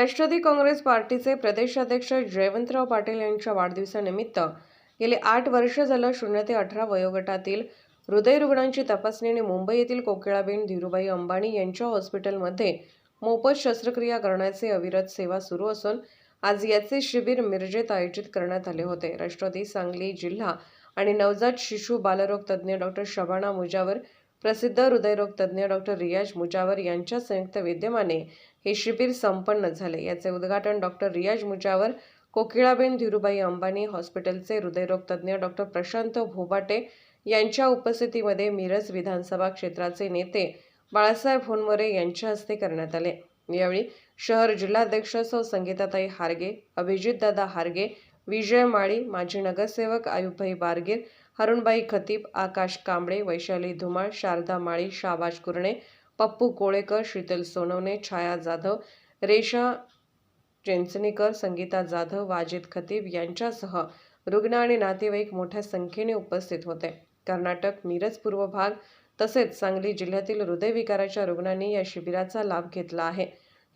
राष्ट्रवादी काँग्रेस पार्टीचे प्रदेशाध्यक्ष जयवंतराव पाटील यांच्या वाढदिवसानिमित्त गेले आठ वर्ष झालं शून्य ते अठरा वयोगटातील हृदयरुग्णांची तपासणी आणि मुंबई येथील कोकिळाबेन धीरूभाई अंबानी यांच्या हॉस्पिटलमध्ये मोफत शस्त्रक्रिया करण्याचे अविरत सेवा सुरू असून आज याचे शिबिर मिरजेत आयोजित करण्यात आले होते. राष्ट्रवादी सांगली जिल्हा आणि नवजात शिशु बालरोग तज्ज्ञ डॉक्टर शबाना मुजावर प्रसिद्ध हृदयरोग तज्ज्ञ डॉक्टर रियाज मुजावर यांच्या संयुक्त विद्यमाने हे शिबिर संपन्न झाले. याचे उद्घाटन डॉक्टर रियाज मुजावर कोकिळाबेन धीरूभाई अंबानी हॉस्पिटलचे हृदयरोग तज्ज्ञ डॉक्टर प्रशांत भोबाटे यांच्या उपस्थितीमध्ये मिरज विधानसभा क्षेत्राचे नेते बाळासाहेब होनमोरे यांच्या हस्ते करण्यात आले. यावेळी शहर जिल्हाध्यक्ष सौ संगीताताई हारगे अभिजितदादा हारगे विजय माळी माजी नगरसेवक आयुबभाई बारगीर हरुणबाई खतीब आकाश कांबळे वैशाली धुमाळ शारदा माळी शाबाज कुरणे पप्पू कोळेकर शीतल सोनवणे छाया जाधव रेशा चेंचणीकर संगीता जाधव वाजिद खतीब यांच्यासह रुग्ण आणि नातेवाईक मोठ्या संख्येने उपस्थित होते. कर्नाटक मिरज पूर्व भाग तसेच सांगली जिल्ह्यातील हृदयविकाराच्या रुग्णांनी या शिबिराचा लाभ घेतला आहे.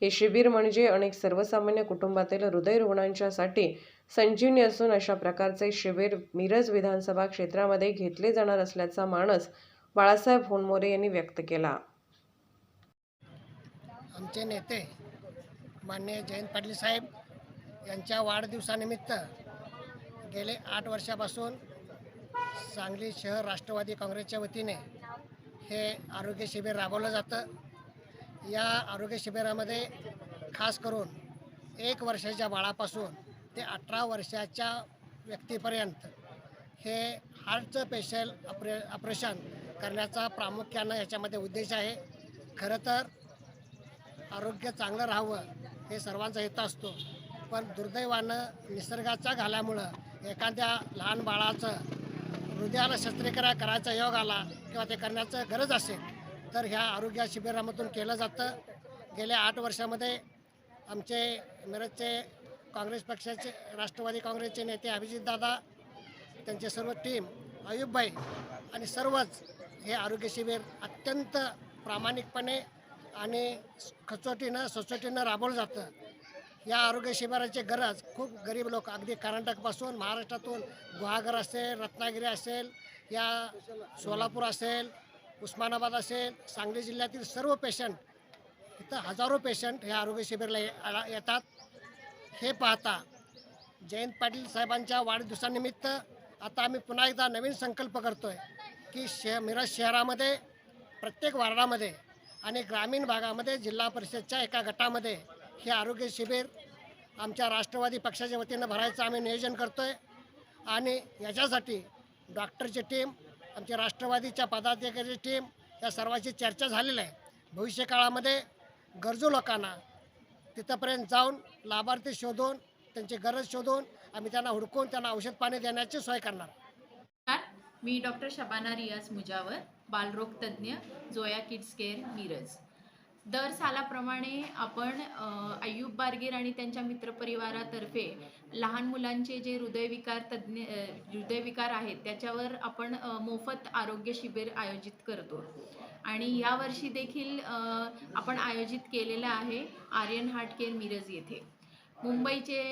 हे शिबिर म्हणजे अनेक सर्वसामान्य कुटुंबातील हृदय रुग्णांच्यासाठी संजीवनी असून अशा प्रकारचे शिबिर मिरज विधानसभा क्षेत्रामध्ये घेतले जाणार असल्याचा मानस बाळासाहेब होनमोरे यांनी व्यक्त केला. आमचे नेते माननीय जयंत पाटील साहेब यांच्या वाढदिवसानिमित्त गेले आठ वर्षापासून सांगली शहर राष्ट्रवादी काँग्रेसच्या वतीने हे आरोग्य शिबिर राबवलं जातं. या आरोग्य शिबिरामध्ये खास करून एक वर्षाच्या बाळापासून ते अठरा वर्षाच्या व्यक्तीपर्यंत हे हार्टचं पेशल ऑपरे ऑपरेशन करण्याचा प्रामुख्यानं याच्यामध्ये उद्देश आहे. खरं तर आरोग्य चांगलं राहावं हे सर्वांचा हित असतो. पण दुर्दैवानं निसर्गाचा घाल्यामुळं एखाद्या लहान बाळाचं हृदयाला शस्त्रक्रिया करायचा योग आला किंवा ते करण्याचं गरज असेल तर ह्या आरोग्य शिबिरामधून केलं जातं. गेल्या आठ वर्षामध्ये आमचे मिरजचे काँग्रेस पक्षाचे राष्ट्रवादी काँग्रेसचे नेते अभिजितदादा त्यांचे सर्व टीम अयुबबाई आणि सर्वच हे आरोग्य शिबिर अत्यंत प्रामाणिकपणे आणि खचोटीनं सचोटीनं राबवलं जातं. या आरोग्य शिबिराची गरज खूप गरीब लोक अगदी कर्नाटकपासून महाराष्ट्रातून गुहागर असेल रत्नागिरी असेल या सोलापूर असेल उस्मानाबाद असेल सांगली जिल्ह्यातील सर्व पेशंट इथं हजारो पेशंट हे आरोग्य शिबिरला ये- येतात. हे पाहता जयंत पाटील साहेबांच्या वाढदिवसानिमित्त आता आम्ही पुन्हा एकदा नवीन संकल्प करतो आहे की शे मिरज शहरामध्ये प्रत्येक वार्डामध्ये आणि ग्रामीण भागामध्ये जिल्हा परिषदच्या एका गटामध्ये हे आरोग्य शिबिर आमच्या राष्ट्रवादी पक्षाच्या वतीनं भरायचं आम्ही नियोजन करतो आहे आणि याच्यासाठी डॉक्टरची टीम आमच्या राष्ट्रवादीच्या पदाधिकाऱ्याची टीम या सर्वाची चर्चा झालेली आहे. भविष्यकाळामध्ये गरजू लोकांना तिथंपर्यंत जाऊन लाभार्थी शोधून त्यांची गरज शोधून आम्ही त्यांना हुडकून त्यांना औषध पाणी देण्याची सोय करणार. मी डॉक्टर शबाना रियाज मुजावर बालरोग तज्ज्ञ जोया किड्स केअर मिरज. दर सालाप्रमाणे आपण अय्यूब बारगीर आणि त्यांच्या मित्रपरिवारातर्फे लहान मुलांचे जे हृदयविकार तज्ज्ञ हृदयविकार आहेत त्याच्यावर आपण मोफत आरोग्य शिबिर आयोजित करतो. आणि यावर्षी देखील आपण आयोजित केलेलं आहे आर्यन हार्ट केअर मिरज येथे. मुंबईचे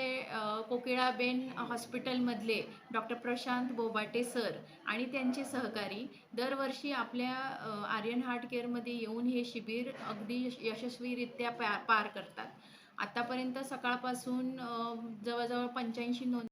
कोकिळाबेन हॉस्पिटलमधले डॉक्टर प्रशांत बोबाटे सर आणि त्यांचे सहकारी दरवर्षी आपल्या आर्यन हार्ट केअरमध्ये येऊन हे शिबिर अगदी यशस्वीरित्या पा पार करतात. आतापर्यंत सकाळपासून जवळजवळ पंच्याऐंशी नोंद